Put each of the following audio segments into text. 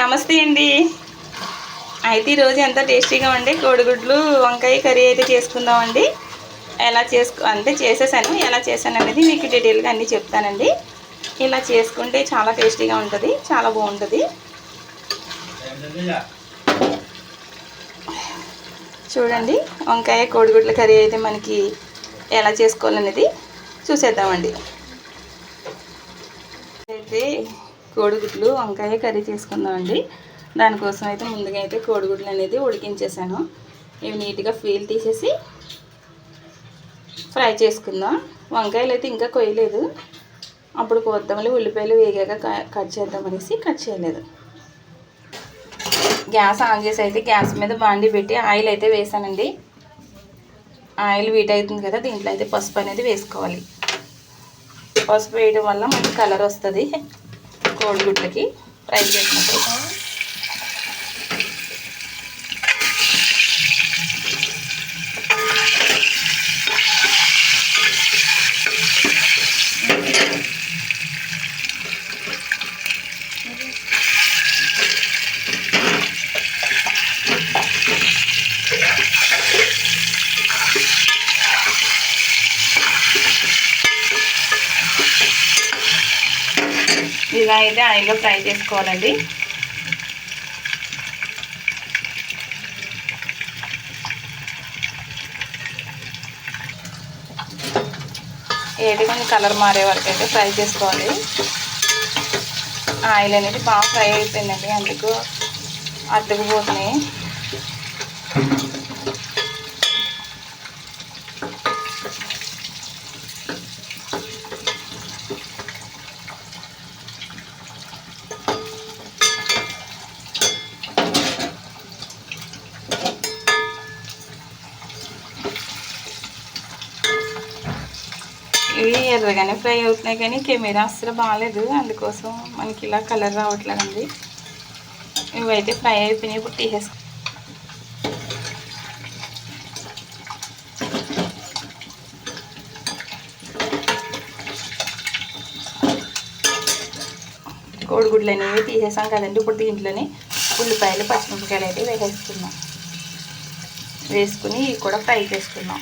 నమస్తే అండి. అయితే ఈరోజు ఎంత టేస్టీగా ఉండే కోడిగుడ్లు వంకాయ కర్రీ అయితే చేసుకుందామండి. ఎలా చేసుకో అంటే చేసేసాను. ఎలా చేశాను అనేది మీకు డీటెయిల్గా అన్నీ చెప్తానండి. ఇలా చేసుకుంటే చాలా టేస్టీగా ఉంటుంది చాలా బాగుంటుంది. చూడండి వంకాయ కోడిగుడ్ల కర్రీ అయితే మనకి ఎలా చేసుకోవాలనేది చూసేద్దామండి. అయితే కోడిగుడ్లు వంకాయ కర్రీ చేసుకుందామండి. దానికోసం అయితే ముందుగా అయితే కోడిగుడ్లు అనేది ఉడికించేసాను. ఇవి నీట్గా ఫీల్ తీసేసి ఫ్రై చేసుకుందాం. వంకాయలు అయితే ఇంకా కొయ్యలేదు. అప్పుడు కొత్తమల్లి ఉల్లిపాయలు వేగాక క- కట్ చేద్దామనేసి కట్ చేయలేదు. గ్యాస్ ఆన్ చేసి అయితే గ్యాస్ మీద బాండి పెట్టి ఆయిల్ అయితే వేసానండి. ఆయిల్ వీట్ అవుతుంది కదా దీంట్లో అయితే పసుపు అనేది వేసుకోవాలి. పసుపు వేయడం వల్ల మంచి కలర్ వస్తుంది. కోడిగుడ్లకి ఫ్రై చేసినప్పుడు. ఇలా అయితే ఆయిల్లో ఫ్రై చేసుకోవాలండి. ఏది కొంచెం కలర్ మారే వరకు అయితే ఫ్రై చేసుకోవాలి. ఆయిల్ అనేది బాగా ఫ్రై అయిపోయిందండి అందుకు అతుకుపోతున్నాయి. ఇవి ఎర్రగానే ఫ్రై అవుతున్నాయి కానీ కెమెరా అస్సలు బాగాలేదు అందుకోసం మనకి ఇలా కలర్ రావట్లేదండి. ఇవైతే ఫ్రై అయిపోయినాయి. ఇప్పుడు తీసేసుకో కోడిగుడ్లు అనేవి తీసేసాం కదండి ఇప్పుడు దీంట్లోనే. ఉల్లిపాయలు పచ్చిమిరపకాయలు అయితే వేసేసుకున్నాం వేసుకుని ఇవి కూడా ఫ్రై చేసుకున్నాం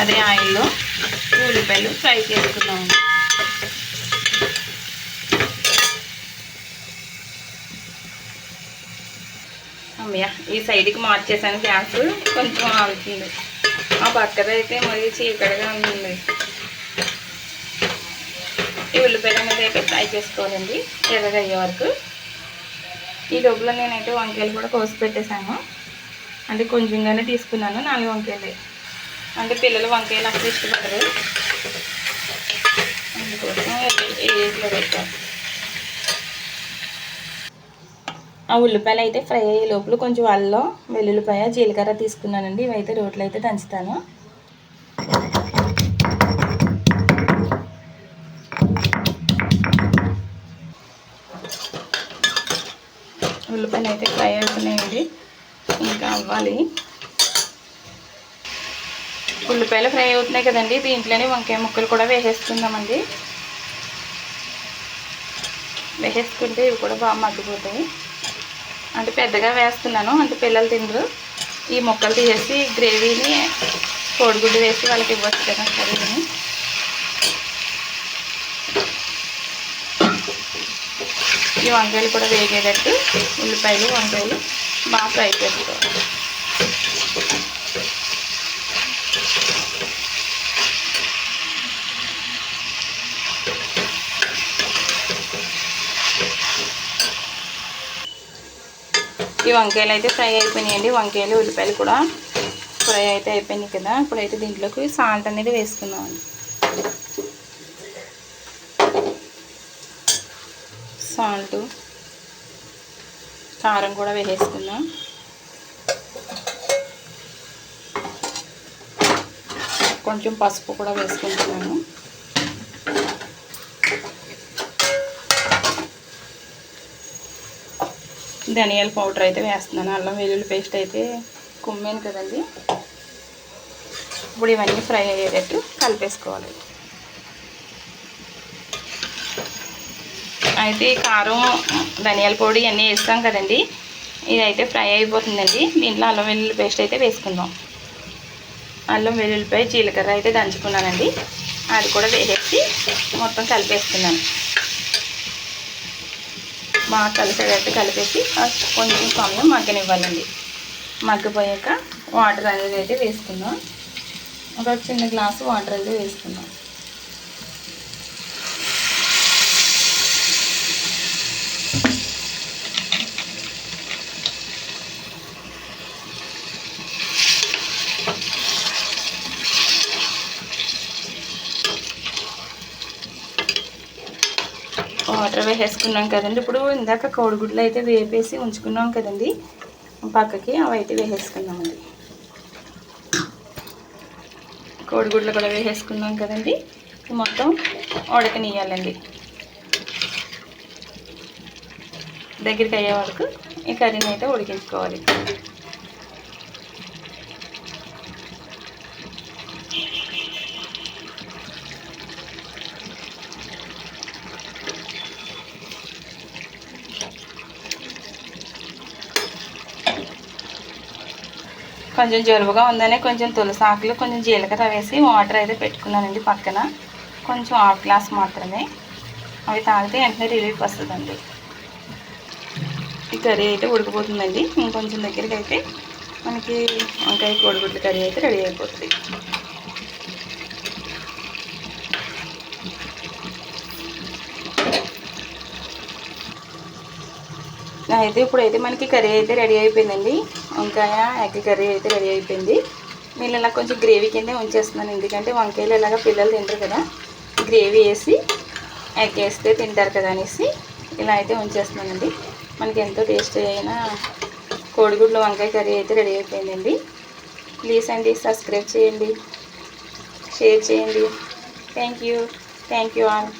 అదే ఆయిల్లో ఉల్లిపాయలు ఫ్రై చేసుకుందాం. అమ్మయ్య ఈ సైడ్కి మార్చేసాను గ్యాస్. కొంచెం ఆగుతుంది. ఆ పక్కన అయితే మరి చీకటిగా ఉంది. ఈ ఉల్లిపాయలు అనేది అయితే ఫ్రై చేసుకోవాలండి ఎర్రగా అయ్యే వరకు. ఈ డబ్బులో నేనైతే వంకాయలు కూడా కోసి పెట్టేశాను. అంటే కొంచెంగానే తీసుకున్నాను నాలుగు వంకాయలు. అంటే పిల్లలు వంకాయలు అంత ఇష్టపడరు. అందుకోసం ఏట్లో పెట్టాను ఆ ఉల్లిపాయలు అయితే ఫ్రై అయ్యే లోపల కొంచెం అల్లం వెల్లుల్లిపాయ జీలకర్ర తీసుకున్నానండి. ఇవైతే రోట్లో అయితే దంచుతాను. ఉల్లిపాయలు అయితే ఫ్రై అవుతున్నాయండి. ఇంకా అవ్వాలి. ఉల్లిపాయలు ఫ్రై అవుతున్నాయి కదండి. దీంట్లోనే వంకాయ ముక్కలు కూడా వేసేసుకుందామండి. వేసేసుకుంటే ఇవి కూడా బాగా మగ్గిపోతాయి. అంటే పెద్దగా వేస్తున్నాను అంటే పిల్లలు తినరు. ఈ ముక్కలు తీసేసి గ్రేవీని కోడిగుడ్డు వేసి వాళ్ళకి ఇవ్వచ్చు కదా కర్రీని ఈ వంకాయలు కూడా వేగేటట్టు ఉల్లిపాయలు వంకాయలు బాగా ఫ్రై చేసుకోవాలి. ఈ వంకాయలు అయితే ఫ్రై అయిపోయినాయండి. వంకాయలు ఉల్లిపాయలు కూడా ఫ్రై అయితే అయిపోయినాయి కదా. ఇప్పుడైతే దీంట్లోకి సాల్ట్ అనేది వేసుకుందామండి. సాల్ట్ కారం కూడా వేసేసుకుందాం. కొంచెం పసుపు కూడా వేసుకుంటున్నాను ధనియాల పౌడర్ అయితే వేస్తున్నాను. అల్లం వెల్లుల్లి పేస్ట్ అయితే కుమ్మాను కదండి. ఇప్పుడు ఇవన్నీ ఫ్రై అయ్యేటట్టు కలిపేసుకోవాలి. అయితే కారం ధనియాల పొడి అన్నీ వేస్తాం కదండి. ఇదైతే ఫ్రై అయిపోతుందండి. దీంట్లో అల్లం వెల్లుల్లి పేస్ట్ అయితే వేసుకుందాం. అల్లం వెల్లుల్లిపాయ జీలకర్ర అయితే దంచుకున్నానండి. అది కూడా వేసేసి మొత్తం కలిపేసుకున్నాను బాగా కలిసేటట్టు కలిపేసి కొంచెం సమయం మగ్గనివ్వాలండి. మగ్గిపోయాక వాటర్ అనేది అయితే వేసుకుందాం. ఒక చిన్న గ్లాసు వాటర్ అయితే వేసుకుందాం. వాటర్ వేసేసుకున్నాం కదండి. ఇప్పుడు ఇందాక కోడిగుడ్లు అయితే వేపేసి ఉంచుకున్నాం కదండి. పక్కకి అవి అయితే వేసేసుకున్నామండి కోడిగుడ్లు కూడా వేసేసుకున్నాం కదండి. మొత్తం ఉడకనియాలండి దగ్గరికి అయ్యే వరకు ఈ కర్రీని అయితే ఉడికించుకోవాలి. కొంచెం జలుబుగా ఉందని కొంచెం తులసి ఆకులు కొంచెం జీలకర్ర వేసి వాటర్ అయితే పెట్టుకున్నానండి పక్కన. కొంచెం హాఫ్ గ్లాస్ మాత్రమే. అవి తాగితే వెంటనే రిలీఫ్ వస్తుందండి. ఈ కర్రీ అయితే ఉడికిపోతుందండి. ఇంకొంచెం దగ్గరికి అయితే మనకి వంకాయ కోడిగుడ్ల కర్రీ అయితే రెడీ అయిపోతుంది. అయితే ఇప్పుడైతే మనకి కర్రీ అయితే రెడీ అయిపోయిందండి. వంకాయ ఎగ్ కర్రీ అయితే రెడీ అయిపోయింది. నేను ఇలా కొంచెం గ్రేవీ కిందే ఉంచేస్తున్నాను. ఎందుకంటే వంకాయలు ఇలాగ పిల్లలు తింటారు కదా. గ్రేవీ వేసి ఎగ్ వేస్తే తింటారు కదా అనేసి ఇలా అయితే ఉంచేస్తున్నానండి. మనకి ఎంతో టేస్టీ అయిన కోడిగుడ్ల వంకాయ కర్రీ అయితే రెడీ అయిపోయిందండి. ప్లీజ్ అండి సబ్స్క్రైబ్ చేయండి. షేర్ చేయండి. Thank you. Thank you all.